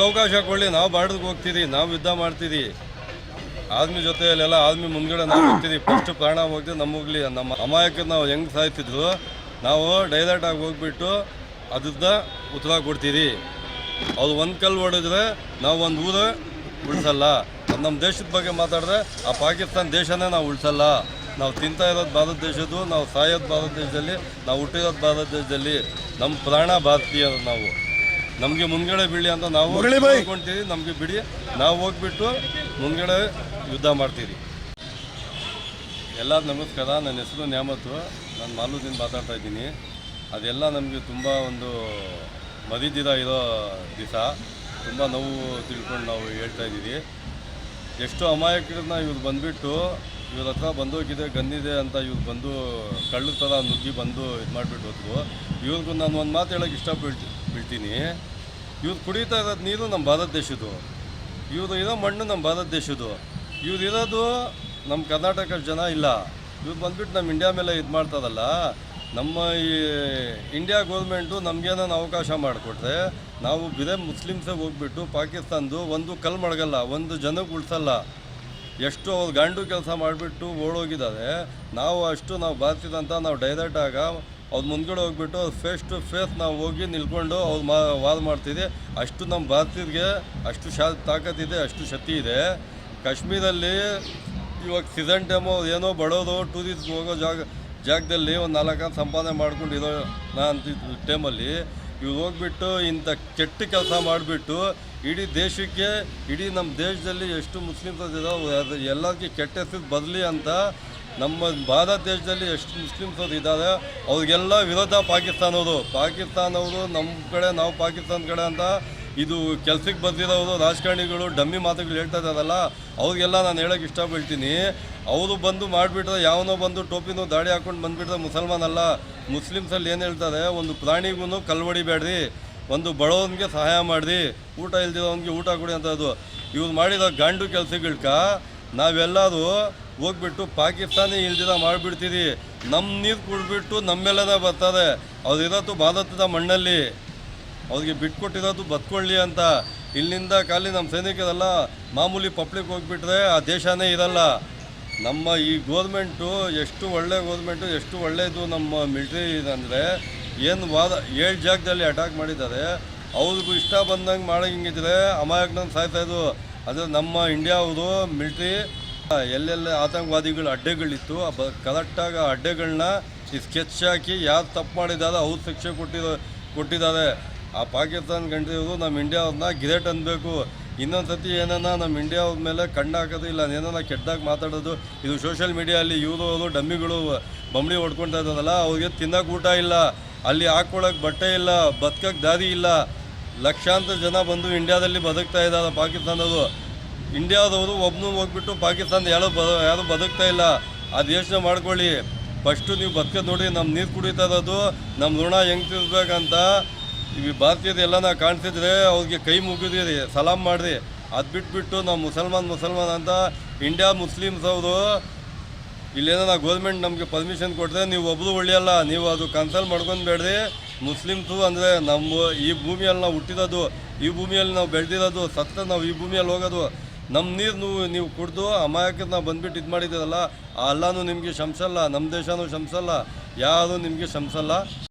ನಮ್ಗೆ ಅವಕಾಶ ಕೊಡಲಿ, ನಾವು ಬಾರ್ಡರ್ಗೆ ಹೋಗ್ತೀವಿ ನಾವು ಯುದ್ಧ ಮಾಡ್ತೀರಿ. ಆದ್ಮಿ ಜೊತೆಯಲ್ಲೆಲ್ಲ ಆದ್ಮಿ ಮುಂದ್ಗಡೆ ನಾವು ಹೋಗ್ತೀರಿ. ಫಸ್ಟ್ ಪ್ರಾಣ ಹೋಗ್ತೀವಿ ನಮ್ಮ ಹೋಗ್ಲಿ, ನಮ್ಮ ಅಮಾಯಕ ನಾವು ಹೆಂಗೆ ಸಾಯ್ತಿದ್ರು, ನಾವು ಡೈರೆಕ್ಟ್ ಆಗಿ ಹೋಗ್ಬಿಟ್ಟು ಅದ್ರದ್ದ ಉತ್ತರ ಕೊಡ್ತೀರಿ. ಅದು ಒಂದು ಕಲ್ಲು ಹೊಡೆದ್ರೆ ನಾವು ಒಂದು ಊರು ಉಳಿಸಲ್ಲ. ನಮ್ಮ ದೇಶದ ಬಗ್ಗೆ ಮಾತಾಡಿದ್ರೆ ಆ ಪಾಕಿಸ್ತಾನ ದೇಶನೇ ನಾವು ಉಳಿಸಲ್ಲ. ನಾವು ತಿಂತಾ ಇರೋದು ಭಾರತ ದೇಶದ್ದು, ನಾವು ಸಾಯೋದು ಭಾರತ ದೇಶದಲ್ಲಿ, ನಾವು ಹುಟ್ಟಿರೋದು ಭಾರತ ದೇಶದಲ್ಲಿ ನಮ್ಮ ಪ್ರಾಣ ಭಾರತೀಯರು ನಾವು. ನಮಗೆ ಮುಂದ್ಗಡೆ ಬಿಡಿ ಅಂತ ನಾವು ಹೋಗ್ಕೊಂತೀವಿ ನಮಗೆ ಬಿಡಿ. ನಾವು ಹೋಗ್ಬಿಟ್ಟು ಮುಂದ್ಗಡೆ ಯುದ್ಧ ಮಾಡ್ತೀವಿ ಎಲ್ಲ ನಮಸ್ಕಾರ. ನನ್ನ ಹೆಸರು ನ್ಯಾಮತ್ತು. ನಾನು ಮಾಲೂದಿಂದ ಮಾತಾಡ್ತಾ ಇದ್ದೀನಿ. ಅದೆಲ್ಲ ನಮಗೆ ತುಂಬ ಒಂದು ಮರಿದಿರ ಇರೋ ದಿವಸ. ತುಂಬ ನೋವು ತಿಳ್ಕೊಂಡು ನಾವು ಹೇಳ್ತಾ ಇದ್ದೀವಿ. ಎಷ್ಟು ಅಮಾಯಕರನ್ನ ಇವ್ರು ಬಂದುಬಿಟ್ಟು ಇವ್ರ ಹತ್ರ ಬಂದೋಗಿದೆ ಗಂದಿದೆ ಅಂತ ಇವ್ರು ಬಂದು ಕಳ್ಳು ಥರ ನುಗ್ಗಿ ಬಂದು ಇದು ಮಾಡಿಬಿಟ್ಟು ಹೋದ್ರು. ಇವ್ರಿಗೂ ನಾನು ಒಂದು ಮಾತು ಹೇಳೋಕ್ಕೆ ಇಷ್ಟ ಬೀಳ್ ಬೀಳ್ತೀನಿ ಇವ್ರು ಕುಡಿತಾ ಇರೋದು ನೀರು ನಮ್ಮ ಭಾರತ ದೇಶದ್ದು. ಇವ್ರು ಇರೋ ಮಣ್ಣು ನಮ್ಮ ಭಾರತ ದೇಶದ್ದು. ಇವ್ರು ಇರೋದು ನಮ್ಮ ಕರ್ನಾಟಕ ಜನ ಇಲ್ಲ. ಇವ್ರು ಬಂದ್ಬಿಟ್ಟು ನಮ್ಮ ಇಂಡಿಯಾ ಮೇಲೆ ಇದು ಮಾಡ್ತಾರಲ್ಲ, ನಮ್ಮ ಈ ಇಂಡಿಯಾ ಗೌರ್ಮೆಂಟು ನಮಗೇನೋ ಅವಕಾಶ ಮಾಡಿಕೊಟ್ರೆ ನಾವು ಬಿರೆ ಮುಸ್ಲಿಮ್ಸೇ ಹೋಗ್ಬಿಟ್ಟು ಪಾಕಿಸ್ತಾನದು ಒಂದು ಕಲ್ ಮಡಗಲ್ಲ, ಒಂದು ಜನಕ್ಕೆ ಉಳಿಸಲ್ಲ. ಎಷ್ಟು ಅವ್ರು ಗಂಡು ಕೆಲಸ ಮಾಡಿಬಿಟ್ಟು ಓಡೋಗಿದ್ದಾರೆ. ನಾವು ಅಷ್ಟು ನಾವು ಬಾರ್ತಿದಂತ ನಾವು ಡೈರೆಕ್ಟಾಗ ಅವ್ರ ಮುಂದ್ಗಡೆ ಹೋಗ್ಬಿಟ್ಟು ಫೇಸ್ ಟು ಫೇಸ್ ನಾವು ಹೋಗಿ ನಿಲ್ಕೊಂಡು ಅವ್ರು ಮಾ ವಾದ ಮಾಡ್ತಿದ್ದೆ ಅಷ್ಟು ನಮ್ಮ ಭಾರತೀಯರಿಗೆ ಅಷ್ಟು ಶಾ ತಾಕತ್ತಿದೆ ಅಷ್ಟು ಶಕ್ತಿ ಇದೆ. ಕಾಶ್ಮೀರಲ್ಲಿ ಇವಾಗ ಸೀಸನ್ ಟೈಮು ಏನೋ ಬಡೋದು ಟೂರಿಸ್ಟ್ ಹೋಗೋ ಜಾಗ, ಜಾಗದಲ್ಲಿ ಒಂದು ನಾಲ್ಕು ಸಂಪಾದನೆ ಮಾಡ್ಕೊಂಡಿರೋ ನಾ ಅಂತಿದ್ದು ಟೈಮಲ್ಲಿ ಇವ್ರು ಹೋಗ್ಬಿಟ್ಟು ಇಂಥ ಕೆಟ್ಟ ಕೆಲಸ ಮಾಡಿಬಿಟ್ಟು ಇಡೀ ದೇಶಕ್ಕೆ, ಇಡೀ ನಮ್ಮ ದೇಶದಲ್ಲಿ ಎಷ್ಟು ಮುಸ್ಲಿಮ್ಸ್ ಇದಾವೆ ಎಲ್ಲದಕ್ಕೆ ಕೆಟ್ಟ ಹೆಸರು ಬದಲಿ ಅಂತ ನಮ್ಮ ಭಾರತ ದೇಶದಲ್ಲಿ ಎಷ್ಟು ಮುಸ್ಲಿಮ್ಸ್ ಅವ್ರು ಇದ್ದಾರೆ ಅವ್ರಿಗೆಲ್ಲ ವಿರೋಧ ಪಾಕಿಸ್ತಾನವರು. ಪಾಕಿಸ್ತಾನವರು ನಮ್ಮ ಕಡೆ, ನಾವು ಪಾಕಿಸ್ತಾನ ಕಡೆ ಅಂತ ಇದು ಕೆಲ್ಸಕ್ಕೆ ಬಂದಿರೋರು ರಾಜಕಾರಣಿಗಳು ಡಮ್ಮಿ ಮಾತುಗಳು ಹೇಳ್ತಾ ಇದ್ದಾರಲ್ಲ, ಅವ್ರಿಗೆಲ್ಲ ನಾನು ಹೇಳೋಕೆ ಇಷ್ಟಪಡ್ತೀನಿ. ಅವರು ಬಂದು ಮಾಡಿಬಿಟ್ರೆ, ಯಾವನೋ ಬಂದು ಟೋಪಿನೂ ದಾಳಿ ಹಾಕೊಂಡು ಬಂದುಬಿಟ್ರೆ ಮುಸಲ್ಮಾನ್ ಅಲ್ಲ. ಮುಸ್ಲಿಮ್ಸಲ್ಲಿ ಏನು ಹೇಳ್ತಾರೆ, ಒಂದು ಪ್ರಾಣಿಗೂ ಕಲ್ವಡಿಬೇಡ್ರಿ, ಒಂದು ಬಡವನಿಗೆ ಸಹಾಯ ಮಾಡಿರಿ, ಊಟ ಇಲ್ದಿರೋನಿಗೆ ಊಟ ಕೊಡಿ ಅಂತದ್ದು ಇವ್ರು ಮಾಡಿರೋ ಗಂಡು ಕೆಲಸಗಳ್ಕ ನಾವೆಲ್ಲರೂ ಹೋಗ್ಬಿಟ್ಟು ಪಾಕಿಸ್ತಾನಿ ಇಲ್ದಿದ ಮಾಡಿಬಿಡ್ತೀರಿ. ನಮ್ಮ ನೀರು ಕುಡ್ಬಿಟ್ಟು ನಮ್ಮೆಲ್ಲದ ಬರ್ತಾರೆ ಅವ್ರು ಇರೋದು ಭಾರತದ ಮಣ್ಣಲ್ಲಿ. ಅವ್ರಿಗೆ ಬಿಟ್ಕೊಟ್ಟಿರೋದು ಬದುಕೊಳ್ಳಿ ಅಂತ. ಇಲ್ಲಿಂದ ಖಾಲಿ ನಮ್ಮ ಸೈನಿಕರೆಲ್ಲ ಮಾಮೂಲಿ ಪಬ್ಲಿಕ್ ಹೋಗ್ಬಿಟ್ರೆ ಆ ದೇಶನೇ ಇರಲ್ಲ. ನಮ್ಮ ಈ ಗೋರ್ಮೆಂಟು ಎಷ್ಟು ಒಳ್ಳೆ ಗೋರ್ಮೆಂಟು ಎಷ್ಟು ಒಳ್ಳೆಯದು ನಮ್ಮ ಮಿಲ್ಟ್ರಿ ಅಂದರೆ ಏನು ವಾದ, ಏಳು ಜಾಗದಲ್ಲಿ ಅಟ್ಯಾಕ್ ಮಾಡಿದ್ದಾರೆ. ಅವ್ರಿಗೂ ಇಷ್ಟ ಬಂದಂಗೆ ಮಾಡೋ ಹಿಂಗಿದ್ರೆ ಅಮಾಯಕನ ಸಾಯ್ತಾಯಿದ್ರು ಅದು ನಮ್ಮ ಇಂಡಿಯಾ ಅವರು ಮಿಲ್ಟ್ರಿ ಎಲ್ಲೆಲ್ಲ ಆತಂಕವಾದಿಗಳ ಅಡ್ಡೆಗಳಿತ್ತು. ಕರೆಕ್ಟಾಗಿ ಆ ಅಡ್ಡೆಗಳನ್ನ ಈ ಸ್ಕೆಚ್ ಹಾಕಿ ಯಾರು ತಪ್ಪು ಮಾಡಿದ್ದಾರೆ ಅವ್ರು ಶಿಕ್ಷೆ ಕೊಟ್ಟಿರೋ, ಕೊಟ್ಟಿದ್ದಾರೆ. ಆ ಪಾಕಿಸ್ತಾನ ಕಂಟ್ರಿಯವರು ನಮ್ಮ ಇಂಡಿಯಾವ್ರನ್ನ ಗಿರೇಟ್ ಅನ್ಬೇಕು. ಇನ್ನೊಂದು ಸತಿ ಏನನ್ನ ನಮ್ಮ ಇಂಡಿಯಾವ್ರ ಮೇಲೆ ಕಣ್ಣು ಹಾಕೋದು ಇಲ್ಲ, ಏನನ್ನ ಕೆಟ್ಟದಾಗಿ ಮಾತಾಡೋದು. ಇದು ಸೋಷಿಯಲ್ ಮೀಡಿಯಲ್ಲಿ ಇವರು ಅವರು ಡಮ್ಮಿಗಳು ಬಂಬಳಿ ಹೊಡ್ಕೊಳ್ತಾ ಇದ್ದಾರಲ್ಲ, ಅವ್ರಿಗೆ ತಿನ್ನೋಕೆ ಊಟ ಇಲ್ಲ. ಅಲ್ಲಿ ಹಾಕ್ಕೊಳಕ್ಕೆ ಬಟ್ಟೆ ಇಲ್ಲ ಬದುಕಕ್ಕೆ ದಾರಿ ಇಲ್ಲ. ಲಕ್ಷಾಂತರ ಜನ ಬಂದು ಇಂಡಿಯಾದಲ್ಲಿ ಬದುಕ್ತಾ ಇದ್ದಾರೆ ಪಾಕಿಸ್ತಾನದವರು. ಇಂಡಿಯಾದವರು ಒಬ್ಬನು ಹೋಗ್ಬಿಟ್ಟು ಪಾಕಿಸ್ತಾನ ಯಾರೋ ಬ, ಯಾರೂ ಬದುಕ್ತಾ ಇಲ್ಲ. ಅದು ಯೋಚನೆ ಮಾಡ್ಕೊಳ್ಳಿ. ಫಸ್ಟು ನೀವು ಬದುಕೋದು ನೋಡಿ ನಮ್ಮ ನೀರು ಕುಡಿತಾ ಇರೋದು ನಮ್ಮ ಋಣ ಹೆಂಗೆ ತೀರ್ಸ್ಬೇಕಂತ ಈ ಭಾರತೀಯರು ನಾವು ಕಾಣಿಸಿದ್ರೆ ಅವ್ರಿಗೆ ಕೈ ಮುಗಿದ್ರಿ ಸಲಾಮ್ ಮಾಡಿರಿ. ಅದು ಬಿಟ್ಬಿಟ್ಟು ನಾವು ಮುಸಲ್ಮಾನ್ ಮುಸಲ್ಮಾನ್ ಅಂತ ಇಂಡಿಯಾ ಮುಸ್ಲಿಮ್ಸ್ ಅವರು ಇಲ್ಲೇನೋ ಗೌರ್ಮೆಂಟ್ ನಮಗೆ ಪರ್ಮಿಷನ್ ಕೊಟ್ಟರೆ ನೀವು ಒಬ್ಬರು ಒಳ್ಳೆಯಲ್ಲ, ನೀವು ಅದು ಕನ್ಸಲ್ ಮಾಡ್ಕೊಂಡು ಬೇಡ್ರಿ. ಮುಸ್ಲಿಮ್ಸು ಅಂದರೆ ನಮ್ಮ ಈ ಭೂಮಿಯಲ್ಲಿ ನಾವು ಹುಟ್ಟಿರೋದು, ಈ ಭೂಮಿಯಲ್ಲಿ ನಾವು ಬೆಳೆದಿರೋದು ಸತ್ತ ನಾವು ಈ ಭೂಮಿಯಲ್ಲಿ ಹೋಗೋದು. ನಮ್ಮ ನೀರು ನೀವು ಕುಡಿದು ಅಮಾಯಕದ ನಾವು ಬಂದ್ಬಿಟ್ಟು ಇದು ಮಾಡಿದ್ದೀರಲ್ಲ, ಆ ಅಲ್ಲಾನು ನಿಮಗೆ ಶಂಸಲ್ಲ ನಮ್ಮ ದೇಶನೂ ಶಂಸಲ್ಲ, ಯಾರು ನಿಮಗೆ ಶಂಸಲ್ಲ.